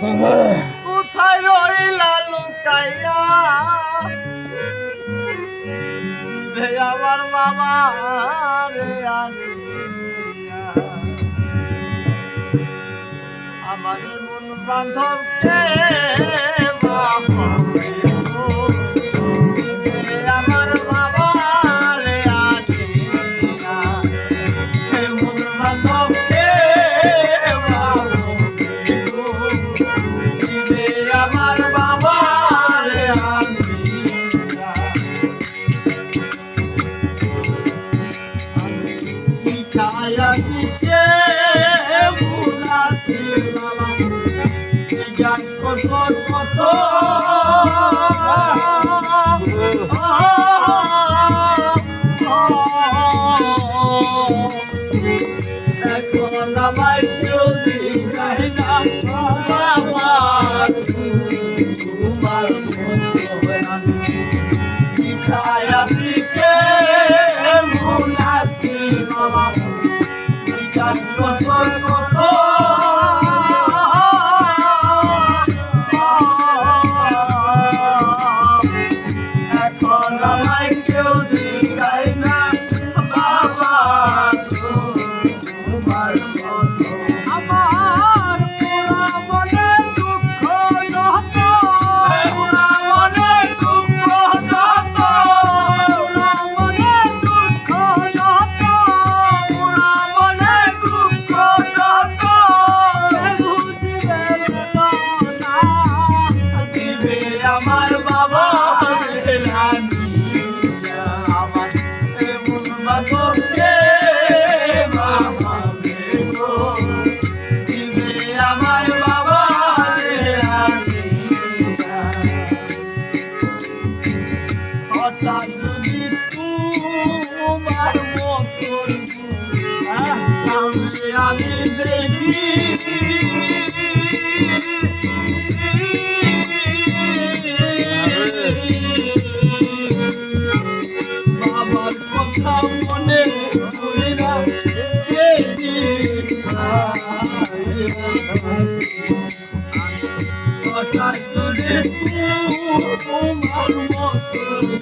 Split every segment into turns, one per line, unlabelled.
কোথায় রইলা লুকাইয়া? আমার বাবা রে আমার মন বান্ধবকে We got to আল্লাহ যদি তোমার মতন আমি আমি দেখি বাবার কথা মনে করে না কথা যদি তোমার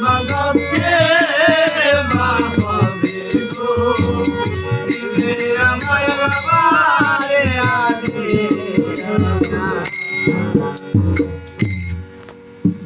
Mama.